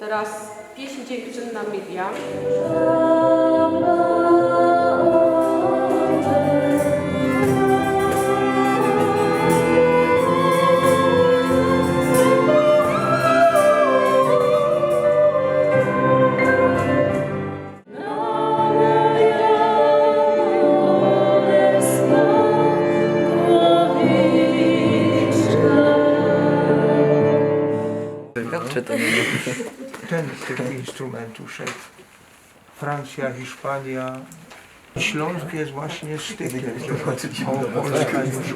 Teraz pieśń dziękczynna Miriam. Francja, Hiszpania. Śląsk jest właśnie z tych, bo Polska już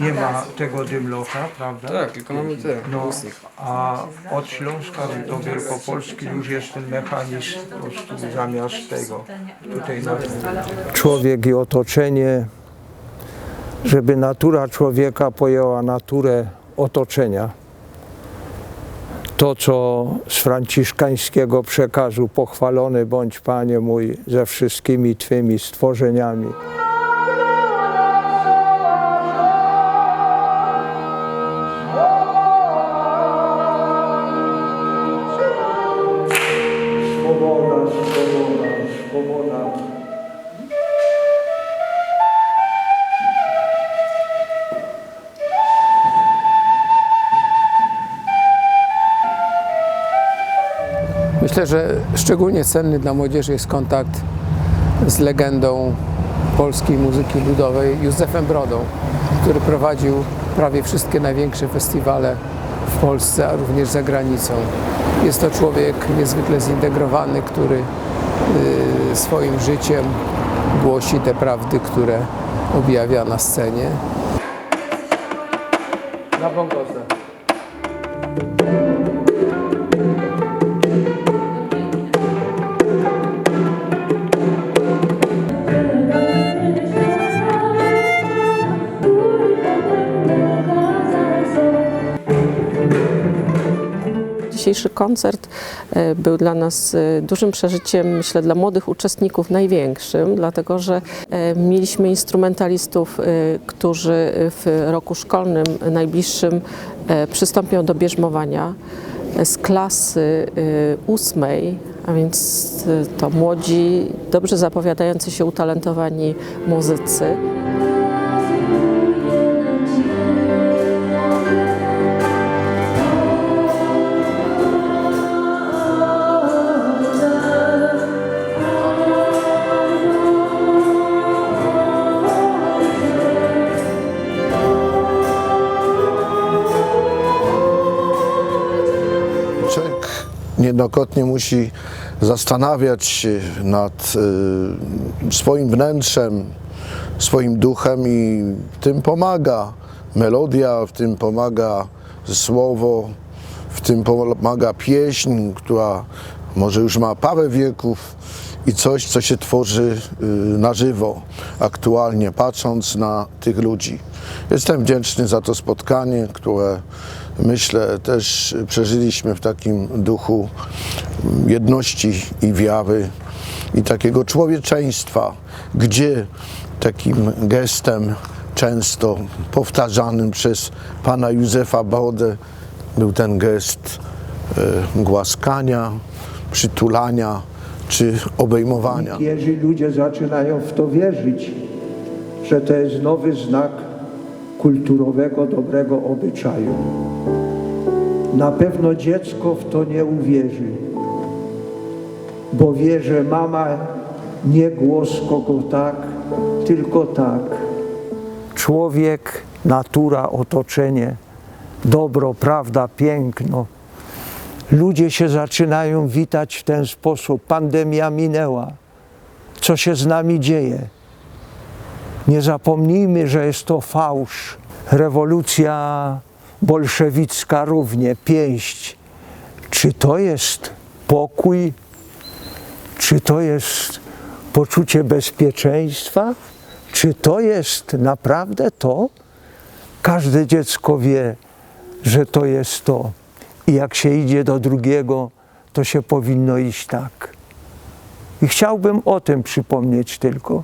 nie ma tego dymlocha, prawda? Tak, tylko mamy te. No, a od Śląska do Wielkopolski już jest ten mechanizm po prostu zamiast tego tutaj na Człowiek i otoczenie, żeby natura człowieka pojęła naturę otoczenia. To, co z franciszkańskiego przekazu pochwalony bądź Panie mój ze wszystkimi Twymi stworzeniami. Myślę, że szczególnie cenny dla młodzieży jest kontakt z legendą polskiej muzyki ludowej Józefem Brodą, który prowadził prawie wszystkie największe festiwale w Polsce, a również za granicą. Jest to człowiek niezwykle zintegrowany, który y, swoim życiem głosi te prawdy, które objawia na scenie. Na bongosę. Dzisiejszy koncert e, był dla nas e, dużym przeżyciem, myślę, dla młodych uczestników największym, dlatego że e, mieliśmy instrumentalistów, którzy w roku szkolnym najbliższym przystąpią do bierzmowania z klasy ósmej, a więc to młodzi, dobrze zapowiadający się utalentowani muzycy. Niejednokrotnie musi zastanawiać się nad y, swoim wnętrzem, swoim duchem i w tym pomaga melodia, w tym pomaga słowo, w tym pomaga pieśń, która może już ma parę wieków i coś, co się tworzy y, na żywo, aktualnie, patrząc na tych ludzi. Jestem wdzięczny za to spotkanie, które myślę też przeżyliśmy w takim duchu jedności i wiary i takiego człowieczeństwa, gdzie takim gestem często powtarzanym przez pana Józefa Brodę był ten gest e, głaskania, przytulania czy obejmowania. Wierzy ludzie zaczynają w to wierzyć, że to jest nowy znak kulturowego, dobrego obyczaju. Na pewno dziecko w to nie uwierzy, bo wie, że mama nie głosko go tak, tylko tak. Człowiek, natura, otoczenie, dobro, prawda, piękno. Ludzie się zaczynają witać w ten sposób. Pandemia minęła. Co się z nami dzieje? Nie zapomnijmy, że jest to fałsz. Rewolucja bolszewicka równie, pięść. Czy to jest pokój? Czy to jest poczucie bezpieczeństwa? Czy to jest naprawdę to? Każde dziecko wie, że to jest to. I jak się idzie do drugiego, to się powinno iść tak. I chciałbym o tym przypomnieć tylko.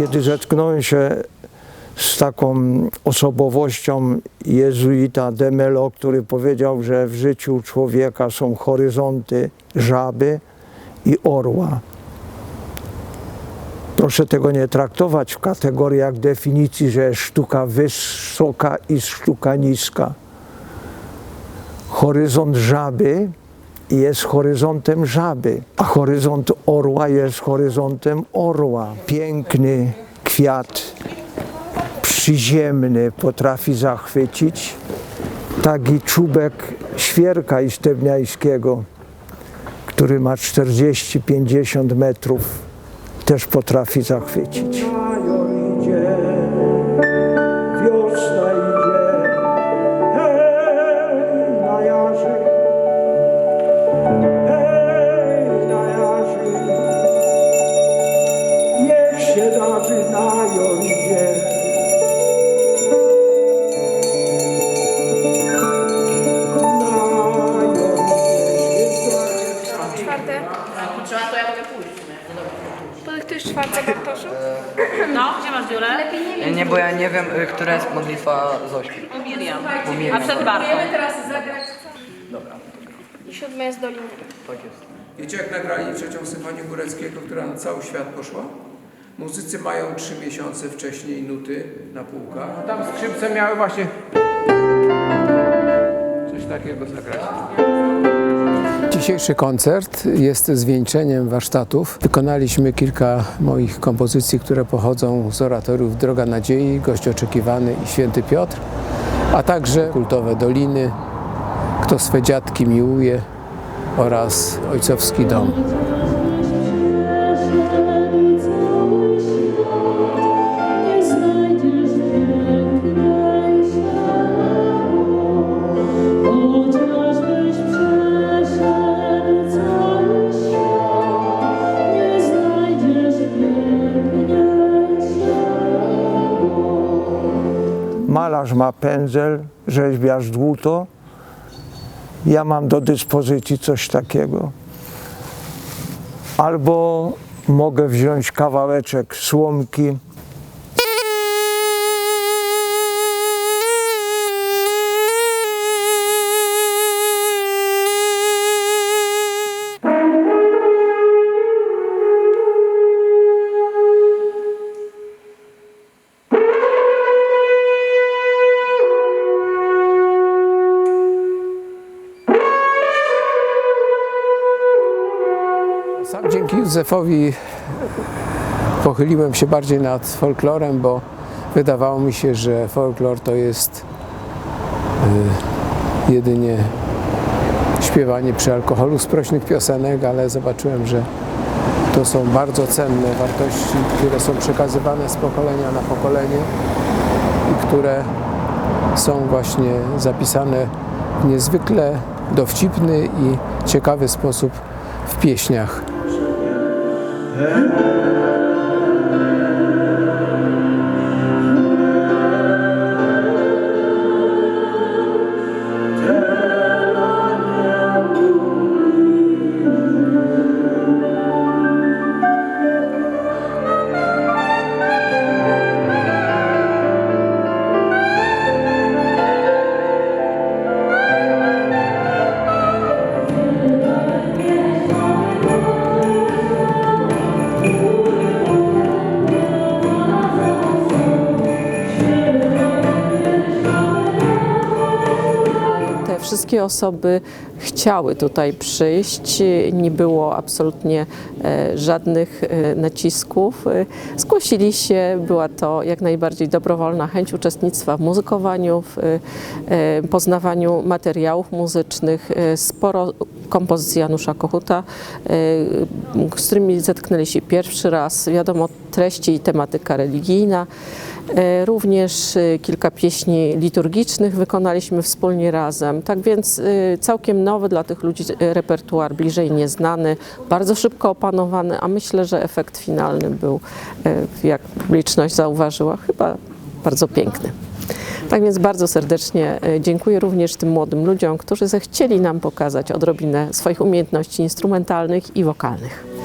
Kiedy zetknąłem się z taką osobowością jezuita de Mello, który powiedział, że w życiu człowieka są horyzonty żaby i orła. Proszę tego nie traktować w kategoriach definicji, że sztuka wysoka i sztuka niska. Horyzont żaby jest horyzontem żaby, a horyzont orła jest horyzontem orła. Piękny kwiat przyziemny potrafi zachwycić, tak i czubek świerka istebniajskiego, który ma 40-50 metrów, też potrafi zachwycić. Która jest modlitwa Zośki. U Miriam. U Miriam. A przed Bartą. I siódme jest Dolina. Tak jest. Wiecie, jak nagrali trzecią symfonię Góreckiego, która na cały świat poszła? Muzycy mają trzy miesiące wcześniej nuty na półkach. Tam skrzypce miały właśnie coś takiego zagrać. Dzisiejszy koncert jest zwieńczeniem warsztatów. Wykonaliśmy kilka moich kompozycji, które pochodzą z oratoriów Droga Nadziei, Gość Oczekiwany i Święty Piotr, a także kultowe Doliny, Kto swe dziadki miłuje oraz Ojcowski Dom. Ma pędzel, rzeźbiarz dłuto. Ja mam do dyspozycji coś takiego. Albo mogę wziąć kawałeczek słomki. Józefowi pochyliłem się bardziej nad folklorem, bo wydawało mi się, że folklor to jest y, jedynie śpiewanie przy alkoholu sprośnych piosenek, ale zobaczyłem, że to są bardzo cenne wartości, które są przekazywane z pokolenia na pokolenie i które są właśnie zapisane w niezwykle dowcipny i ciekawy sposób w pieśniach. Te wszystkie osoby chciały tutaj przyjść, nie było absolutnie e, żadnych e, nacisków. Zgłosili się, była to jak najbardziej dobrowolna chęć uczestnictwa w muzykowaniu, w e, poznawaniu materiałów muzycznych, sporo kompozycji Janusza Kochuta, e, z którymi zetknęli się pierwszy raz. Wiadomo, treści i tematyka religijna. E, Również e, kilka pieśni liturgicznych wykonaliśmy wspólnie razem. Tak więc całkiem nowy dla tych ludzi repertuar, bliżej nieznany, bardzo szybko opanowany, a myślę, że efekt finalny był, jak publiczność zauważyła, chyba bardzo piękny. Tak więc bardzo serdecznie e, dziękuję również tym młodym ludziom, którzy zechcieli nam pokazać odrobinę swoich umiejętności instrumentalnych i wokalnych.